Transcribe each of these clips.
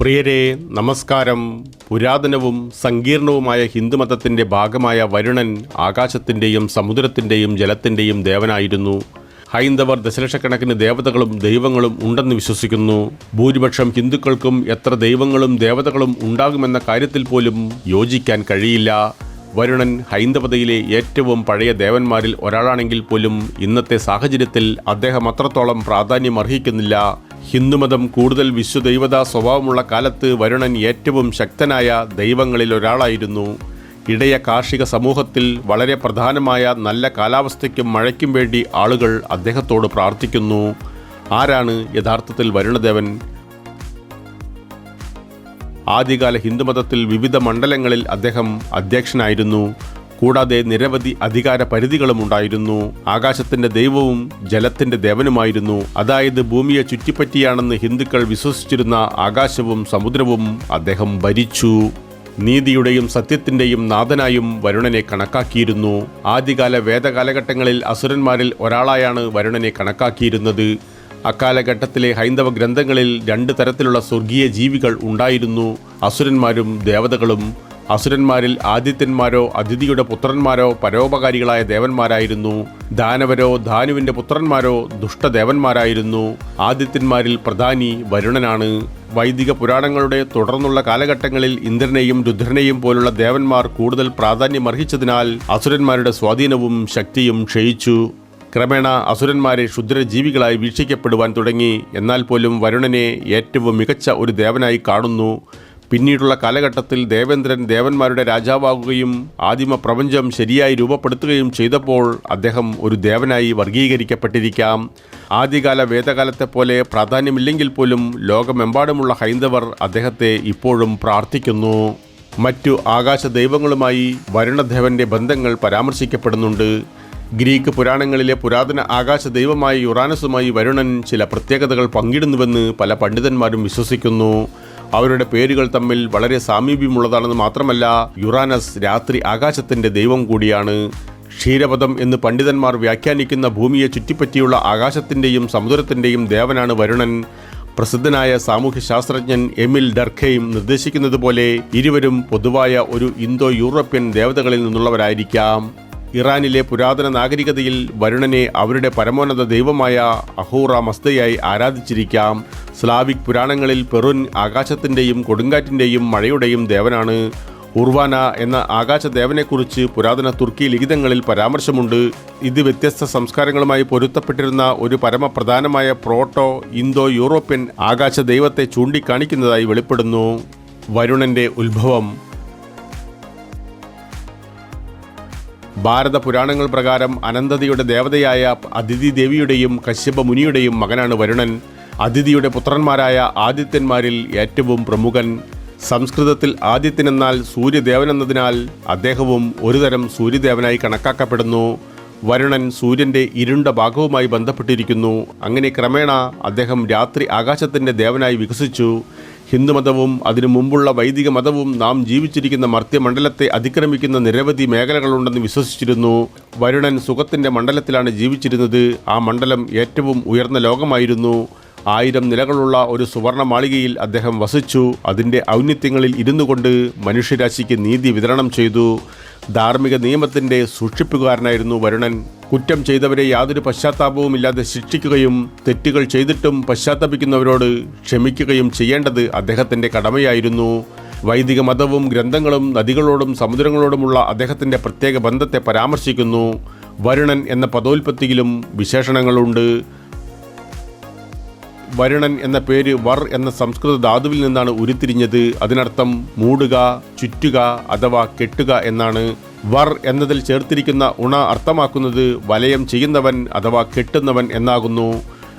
പ്രിയരെ നമസ്കാരം. പുരാതനവും സങ്കീർണവുമായ ഹിന്ദുമതത്തിന്റെ ഭാഗമായ വരുണൻ ആകാശത്തിന്റെയും സമുദ്രത്തിന്റെയും ജലത്തിന്റെയും ദേവനായിരുന്നു. ഹൈന്ദവർ ദശലക്ഷക്കണക്കിന് ദേവതകളും ദൈവങ്ങളും ഉണ്ടെന്ന് വിശ്വസിക്കുന്നു. ഭൂരിപക്ഷം ഹിന്ദുക്കൾക്കും എത്ര ദൈവങ്ങളും ദേവതകളും ഉണ്ടാകുമെന്ന കാര്യത്തിൽ പോലും യോജിക്കാൻ കഴിയില്ല. വരുണൻ ഹൈന്ദവതയിലെ ഏറ്റവും പഴയ ദേവന്മാരിൽ ഒരാളാണെങ്കിൽ പോലും ഇന്നത്തെ സാഹചര്യത്തിൽ അദ്ദേഹം അത്രത്തോളം പ്രാധാന്യം അർഹിക്കുന്നില്ല ഹിന്ദുമതം കൂടുതൽ വിശ്വദൈവതാ സ്വഭാവമുള്ള കാലത്ത് വരുണൻ ഏറ്റവും ശക്തനായ ദൈവങ്ങളിൽ ഒരാളായിരുന്നു. ഇടയ കാർഷിക സമൂഹത്തിൽ വളരെ പ്രധാനമായ നല്ല കാലാവസ്ഥയ്ക്കും മഴയ്ക്കും വേണ്ടി ആളുകൾ അദ്ദേഹത്തോട് പ്രാർത്ഥിക്കുന്നു. ആരാണ് യഥാർത്ഥത്തിൽ വരുണദേവൻ? ആദ്യകാല ഹിന്ദുമതത്തിൽ വിവിധ മണ്ഡലങ്ങളിൽ അദ്ദേഹം അധ്യക്ഷനായിരുന്നു. കൂടാതെ നിരവധി അധികാര പരിധികളും ഉണ്ടായിരുന്നു. ആകാശത്തിന്റെ ദൈവവും ജലത്തിന്റെ ദേവനുമായിരുന്നു. അതായത് ഭൂമിയെ ചുറ്റിപ്പറ്റിയാണെന്ന് ഹിന്ദുക്കൾ വിശ്വസിച്ചിരുന്ന ആകാശവും സമുദ്രവും അദ്ദേഹം ഭരിച്ചു. നീതിയുടെയും സത്യത്തിന്റെയും നാഥനായും വരുണനെ കണക്കാക്കിയിരുന്നു. ആദ്യകാല വേദകാലഘട്ടങ്ങളിൽ അസുരന്മാരിൽ ഒരാളായാണ് വരുണനെ കണക്കാക്കിയിരുന്നത്. അക്കാലഘട്ടത്തിലെ ഹൈന്ദവ ഗ്രന്ഥങ്ങളിൽ രണ്ട് തരത്തിലുള്ള സ്വർഗീയ ജീവികൾ ഉണ്ടായിരുന്നു. അസുരന്മാരും ദേവതകളും അസുരന്മാരിൽ ആദിത്യന്മാരോ അതിഥിയുടെ പുത്രന്മാരോ പരോപകാരികളായ ദേവന്മാരായിരുന്നു. ദാനവരോ ധാനുവിന്റെ പുത്രന്മാരോ ദുഷ്ടദേവന്മാരായിരുന്നു. ആദിത്യന്മാരിൽ പ്രധാനി വരുണനാണ്. വൈദിക പുരാണങ്ങളുടെ തുടർന്നുള്ള കാലഘട്ടങ്ങളിൽ ഇന്ദ്രനെയും രുദ്രനെയും പോലുള്ള ദേവന്മാർ കൂടുതൽ പ്രാധാന്യമർഹിച്ചതിനാൽ അസുരന്മാരുടെ സ്വാധീനവും ശക്തിയും ക്ഷയിച്ചു. ക്രമേണ അസുരന്മാരെ ക്ഷുദ്രജീവികളായി വീക്ഷിക്കപ്പെടുവാൻ തുടങ്ങി. എന്നാൽ പോലും വരുണനെ ഏറ്റവും മികച്ച ഒരു ദേവനായി കാണുന്നു. പിന്നീടുള്ള കാലഘട്ടത്തിൽ ദേവേന്ദ്രൻ ദേവന്മാരുടെ രാജാവാകുകയും ആദിമ പ്രപഞ്ചം ശരിയായി രൂപപ്പെടുത്തുകയും ചെയ്തപ്പോൾ അദ്ദേഹം ഒരു ദേവനായി വർഗീകരിക്കപ്പെട്ടിരിക്കാം. ആദ്യകാല വേദകാലത്തെ പോലെ പ്രാധാന്യമില്ലെങ്കിൽ പോലും ലോകമെമ്പാടുമുള്ള ഹൈന്ദവർ അദ്ദേഹത്തെ ഇപ്പോഴും പ്രാർത്ഥിക്കുന്നു. മറ്റു ആകാശ ദൈവങ്ങളുമായി വരുണദേവന്റെ ബന്ധങ്ങൾ പരാമർശിക്കപ്പെടുന്നുണ്ട്. ഗ്രീക്ക് പുരാണങ്ങളിലെ പുരാതന ആകാശ ദൈവമായ യുറാനസുമായി വരുണൻ ചില പ്രത്യേകതകൾ പങ്കിടുന്നുവെന്ന് പല പണ്ഡിതന്മാരും വിശ്വസിക്കുന്നു. അവരുടെ പേരുകൾ തമ്മിൽ വളരെ സാമീപ്യമുള്ളതാണെന്ന് മാത്രമല്ല യുറാനസ് രാത്രി ആകാശത്തിന്റെ ദൈവം കൂടിയാണ്. ക്ഷീരപഥം എന്ന് പണ്ഡിതന്മാർ വ്യാഖ്യാനിക്കുന്ന ഭൂമിയെ ചുറ്റിപ്പറ്റിയുള്ള ആകാശത്തിന്റെയും സമുദ്രത്തിന്റെയും ദേവനാണ് വരുണൻ. പ്രസിദ്ധനായ സാമൂഹ്യ ശാസ്ത്രജ്ഞൻ എമിൽ ഡർഖയും നിർദ്ദേശിക്കുന്നത് പോലെ ഇരുവരും പൊതുവായ ഒരു ഇന്തോ യൂറോപ്യൻ ദേവതകളിൽ നിന്നുള്ളവരായിരിക്കാം. ഇറാനിലെ പുരാതന നാഗരികതയിൽ വരുണനെ അവരുടെ പരമോന്നത ദൈവമായ അഹൂറ മസ്തയായി ആരാധിച്ചിരിക്കാം. സ്ലാവിക് പുരാണങ്ങളിൽ പെറുൻ ആകാശത്തിന്റെയും കൊടുങ്കാറ്റിന്റെയും മഴയുടെയും ദേവനാണ്. ഉർവാന എന്ന ആകാശദേവനെക്കുറിച്ച് പുരാതന തുർക്കി ലിഖിതങ്ങളിൽ പരാമർശമുണ്ട്. ഇത് വ്യത്യസ്ത സംസ്കാരങ്ങളുമായി പൊരുത്തപ്പെട്ടിരുന്ന ഒരു പരമപ്രധാനമായ പ്രോട്ടോ ഇന്തോ യൂറോപ്യൻ ആകാശ ദൈവത്തെ ചൂണ്ടിക്കാണിക്കുന്നതായി വെളിപ്പെടുന്നു. വരുണന്റെ ഉത്ഭവം. ഭാരത പുരാണങ്ങൾ പ്രകാരം അനന്തതയുടെ ദേവതയായ അതിഥി ദേവിയുടെയും കശ്യപ മുനിയുടെയും മകനാണ് വരുണൻ. അതിഥിയുടെ പുത്രന്മാരായ ആദിത്യന്മാരിൽ ഏറ്റവും പ്രമുഖൻ. സംസ്കൃതത്തിൽ ആദിത്യൻ എന്നാൽ സൂര്യദേവൻ എന്നതിനാൽ അദ്ദേഹവും ഒരുതരം സൂര്യദേവനായി കണക്കാക്കപ്പെടുന്നു. വരുണൻ സൂര്യന്റെ ഇരുണ്ട ഭാഗവുമായി ബന്ധപ്പെട്ടിരിക്കുന്നു. അങ്ങനെ ക്രമേണ അദ്ദേഹം രാത്രി ആകാശത്തിന്റെ ദേവനായി വികസിച്ചു. ഹിന്ദുമതവും അതിനു മുമ്പുള്ള വൈദിക മതവും നാം ജീവിച്ചിരിക്കുന്ന മർത്യമണ്ഡലത്തെ അതിക്രമിക്കുന്ന നിരവധി മേഖലകളുണ്ടെന്ന് വിശ്വസിച്ചിരുന്നു. വരുണൻ സുഖത്തിന്റെ മണ്ഡലത്തിലാണ് ജീവിച്ചിരുന്നത്. ആ മണ്ഡലം ഏറ്റവും ഉയർന്ന ലോകമായിരുന്നു. ആയിരം നിലകളുള്ള ഒരു സുവർണ മാളികയിൽ അദ്ദേഹം വസിച്ചു. അതിന്റെ ഔന്നിത്യങ്ങളിൽ ഇരുന്നു കൊണ്ട് മനുഷ്യരാശിക്ക് നീതി വിതരണം ചെയ്തു. ധാർമ്മിക നിയമത്തിന്റെ സൂക്ഷിപ്പുകാരനായിരുന്നു വരുണൻ. കുറ്റം ചെയ്തവരെ യാതൊരു പശ്ചാത്താപവും ഇല്ലാതെ ശിക്ഷിക്കുകയും തെറ്റുകൾ ചെയ്തിട്ടും പശ്ചാത്തപിക്കുന്നവരോട് ക്ഷമിക്കുകയും ചെയ്യേണ്ടത് അദ്ദേഹത്തിന്റെ കടമയായിരുന്നു. വൈദിക മതവും ഗ്രന്ഥങ്ങളും നദികളോടും സമുദ്രങ്ങളോടുമുള്ള അദ്ദേഹത്തിന്റെ പ്രത്യേക ബന്ധത്തെ പരാമർശിക്കുന്നു. വരുണൻ എന്ന പദോൽപത്തിയിലും വിശേഷണങ്ങളുണ്ട്. വരുണൻ എന്ന പേര് വർ എന്ന സംസ്കൃത ധാതുവിൽ നിന്നാണ് ഉരുത്തിരിഞ്ഞത്. അതിനർത്ഥം മൂടുക ചുറ്റുക അഥവാ കെട്ടുക എന്നാണ്. വർ എന്നതിൽ ചേർത്തിരിക്കുന്ന ഉണ അർത്ഥമാക്കുന്നത് വലയം ചെയ്യുന്നവൻ അഥവാ കെട്ടുന്നവൻ എന്നാകുന്നു.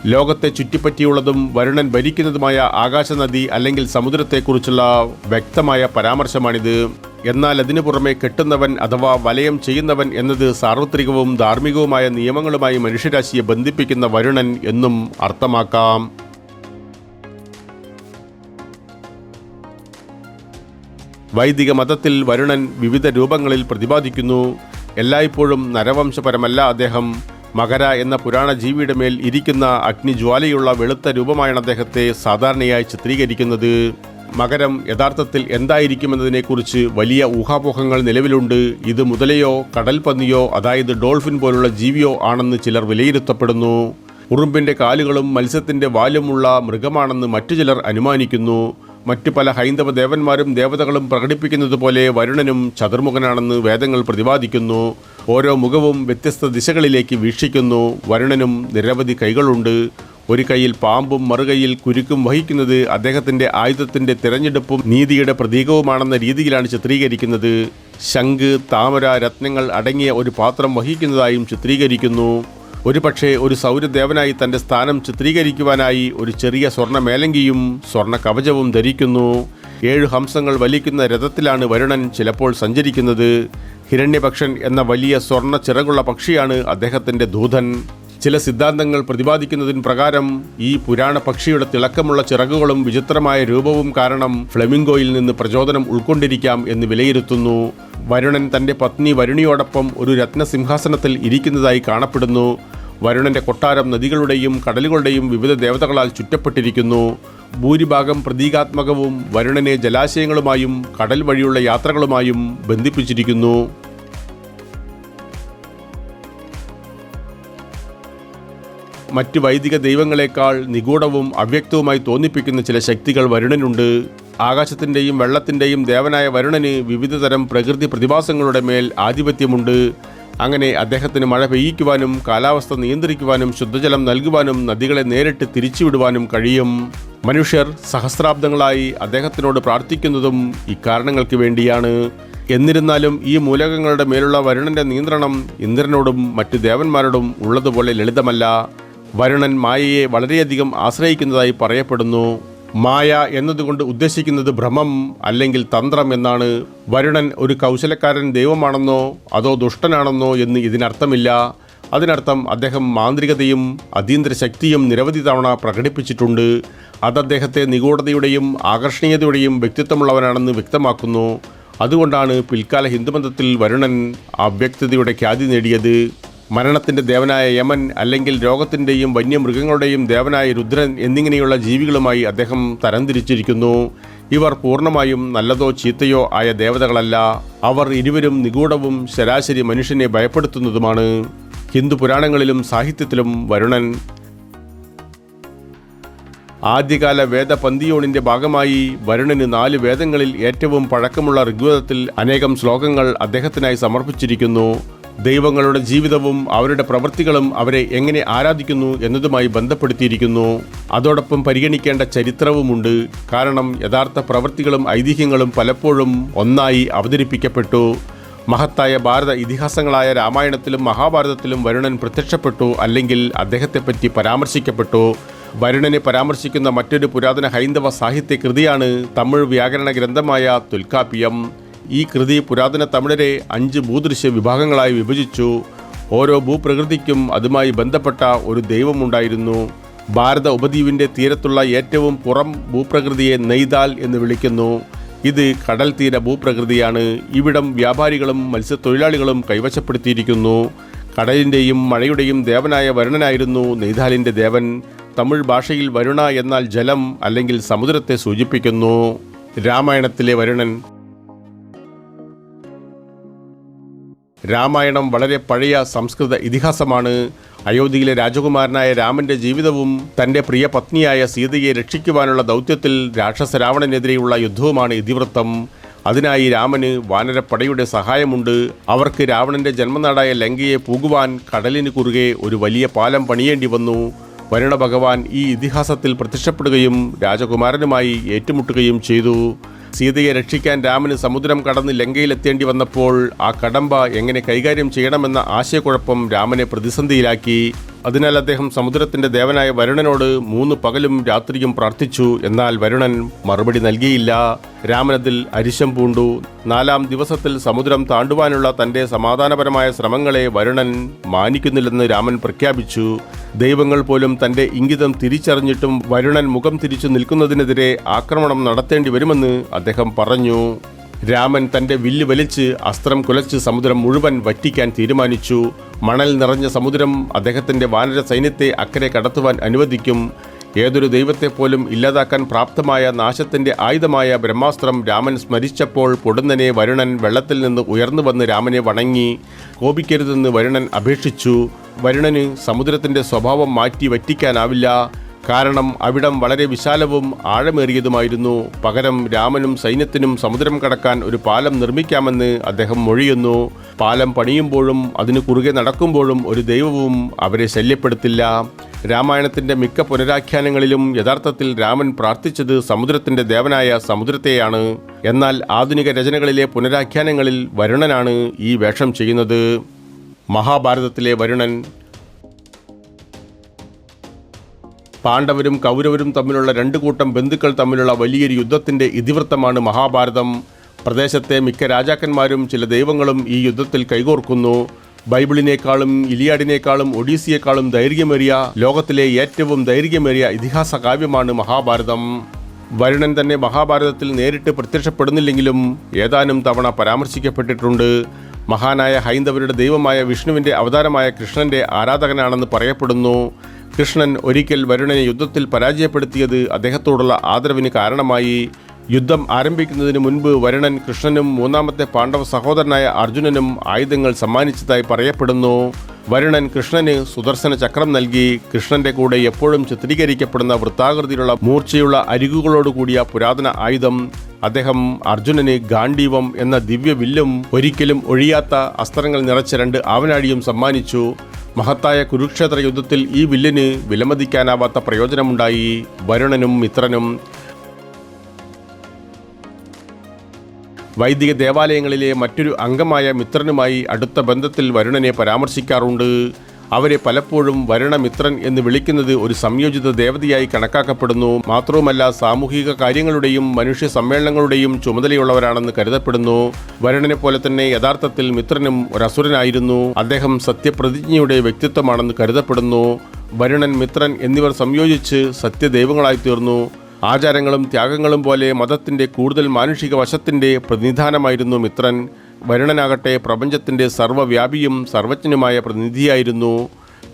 ലോകത്തെ ചുറ്റിപ്പറ്റിയുള്ളതും വരുണൻ ഭരിക്കുന്നതുമായ ആകാശനദി അല്ലെങ്കിൽ സമുദ്രത്തെക്കുറിച്ചുള്ള വ്യക്തമായ പരാമർശമാണിത്. എന്നാൽ അതിനു പുറമെ കെട്ടുന്നവൻ അഥവാ വലയം ചെയ്യുന്നവൻ എന്നത് സാർവത്രികവും ധാർമ്മികവുമായ നിയമങ്ങളുമായി മനുഷ്യരാശിയെ ബന്ധിപ്പിക്കുന്ന വരുണൻ എന്നും അർത്ഥമാക്കാം. വൈദിക മതത്തിൽ വരുണൻ വിവിധ രൂപങ്ങളിൽ പ്രതിപാദിക്കുന്നു. എല്ലായ്പ്പോഴും നരവംശപരമല്ല അദ്ദേഹം. മകര എന്ന പുരാണ ജീവിയുടെ മേൽ ഇരിക്കുന്ന അഗ്നിജ്വാലയുള്ള വെളുത്ത രൂപമായാണ് അദ്ദേഹത്തെ സാധാരണയായി ചിത്രീകരിക്കുന്നത്. മകരം യഥാർത്ഥത്തിൽ എന്തായിരിക്കുമെന്നതിനെക്കുറിച്ച് വലിയ ഊഹാപോഹങ്ങൾ നിലവിലുണ്ട്. ഇത് മുതലയോ കടൽപന്നിയോ അതായത് ഡോൾഫിൻ പോലുള്ള ജീവിയോ ആണെന്ന് ചിലർ വിലയിരുത്തപ്പെടുന്നു. ഉറുമ്പിന്റെ കാലുകളും മത്സ്യത്തിന്റെ വാലുമുള്ള മൃഗമാണെന്ന് മറ്റു ചിലർ അനുമാനിക്കുന്നു. മറ്റു പല ഹൈന്ദവ ദേവന്മാരും ദേവതകളും പ്രകടിപ്പിക്കുന്നത് പോലെ വരുണനും ചതുർമുഖനാണെന്ന് വേദങ്ങൾ പ്രതിപാദിക്കുന്നു. ഓരോ മുഖവും വ്യത്യസ്ത ദിശകളിലേക്ക് വീക്ഷിക്കുന്നു. വരുണനും നിരവധി കൈകളുണ്ട്. ഒരു കൈയിൽ പാമ്പും മറുകൈയിൽ കുരുക്കും വഹിക്കുന്നത് അദ്ദേഹത്തിന്റെ ആയുധത്തിന്റെ തിരഞ്ഞെടുപ്പും നീതിയുടെ പ്രതീകവുമാണെന്ന രീതിയിലാണ് ചിത്രീകരിക്കുന്നത്. ശംഖ് താമര രത്നങ്ങൾ അടങ്ങിയ ഒരു പാത്രം വഹിക്കുന്നതായും ചിത്രീകരിക്കുന്നു. ഒരുപക്ഷെ ഒരു സൗരദേവനായി തന്റെ സ്ഥാനം ചിത്രീകരിക്കുവാനായി ഒരു ചെറിയ സ്വർണ മേലങ്കിയും സ്വർണ കവചവും ധരിക്കുന്നു. ഏഴ് ഹംസങ്ങൾ വലിക്കുന്ന രഥത്തിലാണ് വരുണൻ ചിലപ്പോൾ സഞ്ചരിക്കുന്നത്. ഹിരണ്യപക്ഷൻ എന്ന വലിയ സ്വർണ ചിറകുള്ള പക്ഷിയാണ് അദ്ദേഹത്തിന്റെ ദൂതൻ. ചില സിദ്ധാന്തങ്ങൾ പ്രതിപാദിക്കുന്നതിന് പ്രകാരം ഈ പുരാണ പക്ഷിയുടെ തിളക്കമുള്ള ചിറകുകളും വിചിത്രമായ രൂപവും കാരണം ഫ്ലെമിംഗോയിൽ നിന്ന് പ്രചോദനം ഉൾക്കൊണ്ടിരിക്കാം എന്ന് വിലയിരുത്തുന്നു. വരുണൻ തന്റെ പത്നി വരുണിയോടൊപ്പം ഒരു രത്നസിംഹാസനത്തിൽ ഇരിക്കുന്നതായി കാണപ്പെടുന്നു. വരുണന്റെ കൊട്ടാരം നദികളുടെയും കടലുകളുടെയും വിവിധ ദേവതകളാൽ ചുറ്റപ്പെട്ടിരിക്കുന്നു. ഭൂരിഭാഗം പ്രതീകാത്മകവും വരുണനെ ജലാശയങ്ങളുമായും കടൽ വഴിയുള്ള യാത്രകളുമായും ബന്ധിപ്പിച്ചിരിക്കുന്നു. മറ്റ് വൈദിക ദൈവങ്ങളെക്കാൾ നിഗൂഢവും അവ്യക്തവുമായി തോന്നിപ്പിക്കുന്ന ചില ശക്തികൾ വരുണനുണ്ട്. ആകാശത്തിന്റെയും വെള്ളത്തിന്റെയും ദേവനായ വരുണന് വിവിധതരം പ്രകൃതി പ്രതിഭാസങ്ങളുടെ മേൽ ആധിപത്യമുണ്ട്. അങ്ങനെ അദ്ദേഹത്തിന് മഴ പെയ്യിക്കുവാനും കാലാവസ്ഥ നിയന്ത്രിക്കുവാനും ശുദ്ധജലം നൽകുവാനും നദികളെ നേരിട്ട് തിരിച്ചുവിടുവാനും കഴിയും. മനുഷ്യർ സഹസ്രാബ്ദങ്ങളായി അദ്ദേഹത്തിനോട് പ്രാർത്ഥിക്കുന്നതും ഇക്കാരണങ്ങൾക്ക് വേണ്ടിയാണ്. എന്നിരുന്നാലും ഈ മൂലകങ്ങളുടെ മേലുള്ള വരുണന്റെ നിയന്ത്രണം ഇന്ദ്രനോടും മറ്റു ദേവന്മാരോടും ഉള്ളതുപോലെ ലളിതമല്ല. വരുണൻ മായയെ വളരെയധികം ആശ്രയിക്കുന്നതായി പറയപ്പെടുന്നു. മായ എന്നതുകൊണ്ട് ഉദ്ദേശിക്കുന്നത് ഭ്രമം അല്ലെങ്കിൽ തന്ത്രം എന്നാണ്. വരുണൻ ഒരു കൗശലക്കാരൻ ദൈവമാണെന്നോ അതോ ദുഷ്ടനാണെന്നോ എന്ന് ഇതിനർത്ഥമില്ല. അതിനർത്ഥം അദ്ദേഹം മാന്ത്രികതയും അതീന്ദ്ര ശക്തിയും നിരവധി തവണ പ്രകടിപ്പിച്ചിട്ടുണ്ട്. അത് അദ്ദേഹത്തെ നിഗൂഢതയുടെയും ആകർഷണീയതയുടെയും വ്യക്തിത്വമുള്ളവനാണെന്ന് വ്യക്തമാക്കുന്നു. അതുകൊണ്ടാണ് പിൽക്കാല ഹിന്ദുമതത്തിൽ വരുണൻ ആ അവ്യക്തതയുടെ ഖ്യാതി നേടിയത്. മരണത്തിന്റെ ദേവനായ യമൻ അല്ലെങ്കിൽ രോഗത്തിന്റെയും വന്യമൃഗങ്ങളുടെയും ദേവനായ രുദ്രൻ എന്നിങ്ങനെയുള്ള ജീവികളുമായി അദ്ദേഹം തരംതിരിച്ചിരിക്കുന്നു. ഇവർ പൂർണമായും നല്ലതോ ചീത്തയോ ആയ ദേവതകളല്ല. അവർ ഇരുവരും നിഗൂഢവും ശരാശരി മനുഷ്യനെ ഭയപ്പെടുത്തുന്നതുമാണ്. ഹിന്ദു പുരാണങ്ങളിലും സാഹിത്യത്തിലും വരുണൻ ആദ്യകാല വേദ പന്തിയോണിന്റെ ഭാഗമായി വരുണന് നാല് വേദങ്ങളിൽ ഏറ്റവും പഴക്കമുള്ള ഋഗ്വേദത്തിൽ അനേകം ശ്ലോകങ്ങൾ അദ്ദേഹത്തിനായി സമർപ്പിച്ചിരിക്കുന്നു. ദൈവങ്ങളുടെ ജീവിതവും അവരുടെ പ്രവൃത്തികളും അവരെ എങ്ങനെ ആരാധിക്കുന്നു എന്നതുമായി ബന്ധപ്പെടുത്തിയിരിക്കുന്നു. അതോടൊപ്പം പരിഗണിക്കേണ്ട ചരിത്രവുമുണ്ട്. കാരണം യഥാർത്ഥ പ്രവൃത്തികളും ഐതിഹ്യങ്ങളും പലപ്പോഴും ഒന്നായി അവതരിപ്പിക്കപ്പെട്ടു. മഹത്തായ ഭാരത ഇതിഹാസങ്ങളായ രാമായണത്തിലും മഹാഭാരതത്തിലും വരുണൻ പ്രത്യക്ഷപ്പെട്ടു അല്ലെങ്കിൽ അദ്ദേഹത്തെപ്പറ്റി പരാമർശിക്കപ്പെട്ടു. വരുണനെ പരാമർശിക്കുന്ന മറ്റൊരു പുരാതന ഹൈന്ദവ സാഹിത്യ കൃതിയാണ് തമിഴ് വ്യാകരണ ഗ്രന്ഥമായ തുൽക്കാപ്പിയം. ഈ കൃതി പുരാതന തമിഴരെ അഞ്ച് ഭൂദൃശ്യ വിഭാഗങ്ങളായി വിഭജിച്ചു. ഓരോ ഭൂപ്രകൃതിക്കും അതുമായി ബന്ധപ്പെട്ട ഒരു ദൈവമുണ്ടായിരുന്നു. ഭാരത ഉപദ്വീപിന്റെ തീരത്തുള്ള ഏറ്റവും പുറം ഭൂപ്രകൃതിയെ നെയ്താൽ എന്ന് വിളിക്കുന്നു. ഇത് കടൽ തീര ഭൂപ്രകൃതിയാണ്. ഇവിടം വ്യാപാരികളും മത്സ്യത്തൊഴിലാളികളും കൈവശപ്പെടുത്തിയിരിക്കുന്നു. കടലിന്റെയും മഴയുടെയും ദേവനായ വരുണനായിരുന്നു നെയ്താലിന്റെ ദേവൻ. തമിഴ് ഭാഷയിൽ വരുണ എന്നാൽ ജലം അല്ലെങ്കിൽ സമുദ്രത്തെ സൂചിപ്പിക്കുന്നു. രാമായണത്തിലെ വരുണൻ രാമായണം വളരെ പഴയ സംസ്കൃത ഇതിഹാസമാണ്. അയോധ്യയിലെ രാജകുമാരനായ രാമന്റെ ജീവിതവും തന്റെ പ്രിയ പത്നിയായ സീതയെ രക്ഷിക്കുവാനുള്ള ദൗത്യത്തിൽ രാക്ഷസ രാവണനെതിരെയുള്ള യുദ്ധവുമാണ് ഇതിവൃത്തം. അതിനായി രാമന് വാനരപ്പടയുടെ സഹായമുണ്ട്. അവർക്ക് രാവണന്റെ ജന്മനാടായ ലങ്കയെ പോകുവാൻ കടലിന് കുറുകെ ഒരു വലിയ പാലം പണിയേണ്ടി വന്നു. വരുണ ഭഗവാൻ ഈ ഇതിഹാസത്തിൽ പ്രത്യക്ഷപ്പെടുകയും രാജകുമാരനുമായി ഏറ്റുമുട്ടുകയും ചെയ്തു. സീതയെ രക്ഷിക്കാൻ രാമന് സമുദ്രം കടന്ന് ലങ്കയിലെത്തേണ്ടി വന്നപ്പോൾ ആ കടമ്പ എങ്ങനെ കൈകാര്യം ചെയ്യണമെന്ന ആശയക്കുഴപ്പം രാമനെ പ്രതിസന്ധിയിലാക്കി. അതിനാൽ അദ്ദേഹം സമുദ്രത്തിന്റെ ദേവനായ വരുണനോട് മൂന്ന് പകലും രാത്രിയും പ്രാർത്ഥിച്ചു. എന്നാൽ വരുണൻ മറുപടി നൽകിയില്ല. രാമനതിൽ അരിശം പൂണ്ടു. നാലാം ദിവസത്തിൽ സമുദ്രം താണ്ടുവാനുള്ള തന്റെ സമാധാനപരമായ ശ്രമങ്ങളെ വരുണൻ മാനിക്കുന്നില്ലെന്ന് രാമൻ പ്രഖ്യാപിച്ചു. ദൈവങ്ങൾ പോലും തന്റെ ഇംഗിതം തിരിച്ചറിഞ്ഞിട്ടും വരുണൻ മുഖം തിരിച്ചു നിൽക്കുന്നതിനെതിരെ ആക്രമണം നടത്തേണ്ടി വരുമെന്ന് അദ്ദേഹം പറഞ്ഞു. രാമൻ തന്റെ വില്ല് വലിച്ച് അസ്ത്രം കുലച്ച് സമുദ്രം മുഴുവൻ വറ്റിക്കാൻ തീരുമാനിച്ചു. മണൽ നിറഞ്ഞ സമുദ്രം അദ്ദേഹത്തിന്റെ വാനര സൈന്യത്തെ അക്കരെ കടത്തുവാൻ അനുവദിക്കും. ഏതൊരു ദൈവത്തെപ്പോലും ഇല്ലാതാക്കാൻ പ്രാപ്തമായ നാശത്തിന്റെ ആയുധമായ ബ്രഹ്മാസ്ത്രം രാമൻ സ്മരിച്ചപ്പോൾ പൊടുന്നനെ വരുണൻ വെള്ളത്തിൽ നിന്ന് ഉയർന്നു വന്ന് രാമനെ വണങ്ങി. കോപിക്കരുതെന്ന് വരുണൻ അപേക്ഷിച്ചു. വരുണന് സമുദ്രത്തിന്റെ സ്വഭാവം മാറ്റി വറ്റിക്കാനാവില്ല. കാരണം അവിടം വളരെ വിശാലവും ആഴമേറിയതുമായിരുന്നു. പകരം രാമനും സൈന്യത്തിനും സമുദ്രം കടക്കാൻ ഒരു പാലം നിർമ്മിക്കാമെന്ന് അദ്ദേഹം മൊഴിയുന്നു. പാലം പണിയുമ്പോഴും അതിനു കുറുകെ നടക്കുമ്പോഴും ഒരു ദൈവവും അവരെ ശല്യപ്പെടുത്തില്ല. രാമായണത്തിന്റെ മിക്ക പുനരാഖ്യാനങ്ങളിലും യഥാർത്ഥത്തിൽ രാമൻ പ്രാർത്ഥിച്ചത് സമുദ്രത്തിന്റെ ദേവനായ സമുദ്രത്തെയാണ്. എന്നാൽ ആധുനിക രചനകളിലെ പുനരാഖ്യാനങ്ങളിൽ വരുണനാണ് ഈ വേഷം ചെയ്യുന്നത്. മഹാഭാരതത്തിലെ വരുണൻ പാണ്ഡവരും കൗരവരും തമ്മിലുള്ള രണ്ട് കൂട്ടം ബന്ധുക്കൾ തമ്മിലുള്ള വലിയൊരു യുദ്ധത്തിന്റെ ഇതിവൃത്തമാണ് മഹാഭാരതം. പ്രദേശത്തെ മിക്ക രാജാക്കന്മാരും ചില ദൈവങ്ങളും ഈ യുദ്ധത്തിൽ കൈകോർക്കുന്നു. ബൈബിളിനേക്കാളും ഇലിയാഡിനേക്കാളും ഒഡീസിയേക്കാളും ദൈർഘ്യമേറിയ ലോകത്തിലെ ഏറ്റവും ദൈർഘ്യമേറിയ ഇതിഹാസ കാവ്യമാണ് മഹാഭാരതം. വരുണൻ തന്നെ മഹാഭാരതത്തിൽ നേരിട്ട് പ്രത്യക്ഷപ്പെടുന്നില്ലെങ്കിലും ഏതാനും തവണ പരാമർശിക്കപ്പെട്ടിട്ടുണ്ട്. മഹാനായ ഹൈന്ദവരുടെ ദൈവമായ വിഷ്ണുവിന്റെ അവതാരമായ കൃഷ്ണന്റെ ആരാധകനാണെന്ന് പറയപ്പെടുന്നു. കൃഷ്ണൻ ഒരിക്കൽ വരുണനെ യുദ്ധത്തിൽ പരാജയപ്പെടുത്തിയത് അദ്ദേഹത്തോടുള്ള ആദരവിന് കാരണമായി. യുദ്ധം ആരംഭിക്കുന്നതിന് മുൻപ് വരുണൻ കൃഷ്ണനും മൂന്നാമത്തെ പാണ്ഡവ സഹോദരനായ അർജുനനും ആയുധങ്ങൾ സമ്മാനിച്ചതായി പറയപ്പെടുന്നു. വരുണൻ കൃഷ്ണന് സുദർശന ചക്രം നൽകി. കൃഷ്ണന്റെ കൂടെ എപ്പോഴും ചിത്രീകരിക്കപ്പെടുന്ന വൃത്താകൃതിയിലുള്ള മൂർച്ചയുള്ള അരികുകളോട് കൂടിയ പുരാതന ആയുധം. അദ്ദേഹം അർജുനന് ഗാന്ഡീവം എന്ന ദിവ്യ വില്ലും ഒരിക്കലും ഒഴിയാത്ത അസ്ത്രങ്ങൾ നിറച്ച രണ്ട് ആവനാഴിയും സമ്മാനിച്ചു. മഹത്തായ കുരുക്ഷേത്ര യുദ്ധത്തിൽ ഈ വില്ലിന് വിലമതിക്കാനാവാത്ത പ്രയോജനമുണ്ടായി. വരുണനും മിത്രനും വൈദിക ദേവാലയങ്ങളിലെ മറ്റൊരു അംഗമായ മിത്രനുമായി അടുത്ത ബന്ധത്തിൽ വരുണനെ പരാമർശിക്കാറുണ്ട്. അവരെ പലപ്പോഴും വരുണമിത്രൻ എന്ന് വിളിക്കുന്നത് ഒരു സംയോജിത ദേവതയായി കണക്കാക്കപ്പെടുന്നു. മാത്രവുമല്ല സാമൂഹിക കാര്യങ്ങളുടെയും മനുഷ്യ സമ്മേളനങ്ങളുടെയും ചുമതലയുള്ളവരാണെന്ന് കരുതപ്പെടുന്നു. വരുണനെ പോലെ തന്നെ യഥാർത്ഥത്തിൽ മിത്രനും ഒരു അസുരനായിരുന്നു അദ്ദേഹം സത്യപ്രതിജ്ഞയുടെ വ്യക്തിത്വമാണെന്ന് കരുതപ്പെടുന്നു. വരുണൻ മിത്രൻ എന്നിവർ സംയോജിച്ച് സത്യദൈവങ്ങളായി തീർന്നു ആചാരങ്ങളും ത്യാഗങ്ങളും പോലെ മതത്തിന്റെ കൂടുതൽ മാനുഷിക വശത്തിന്റെ പ്രതിനിധാനമായിരുന്നു മിത്രൻ. വരുണനാകട്ടെ പ്രപഞ്ചത്തിന്റെ സർവവ്യാപിയും സർവജ്ഞനുമായ പ്രതിനിധിയായിരുന്നു.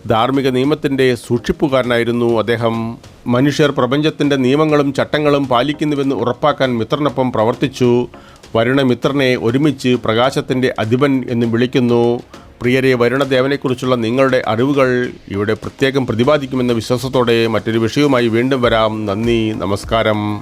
ധാർമ്മിക നിയമത്തിന്റെ സൂക്ഷിപ്പുകാരനായിരുന്നു അദ്ദേഹം. മനുഷ്യർ പ്രപഞ്ചത്തിന്റെ നിയമങ്ങളും ചട്ടങ്ങളും പാലിക്കുന്നുവെന്ന് ഉറപ്പാക്കാൻ മിത്രനൊപ്പം പ്രവർത്തിച്ചു. വരുണമിത്രനെ ഒരുമിച്ച് പ്രകാശത്തിന്റെ അധിപൻ എന്ന് വിളിക്കുന്നു. പ്രിയരെ വരുണദേവനെക്കുറിച്ചുള്ള നിങ്ങളുടെ അറിവുകൾ ഇവിടെ പ്രത്യേകം പ്രതിപാദിക്കുമെന്ന വിശ്വാസത്തോടെ മറ്റൊരു വിഷയവുമായി വീണ്ടും വരാം. നന്ദി നമസ്കാരം.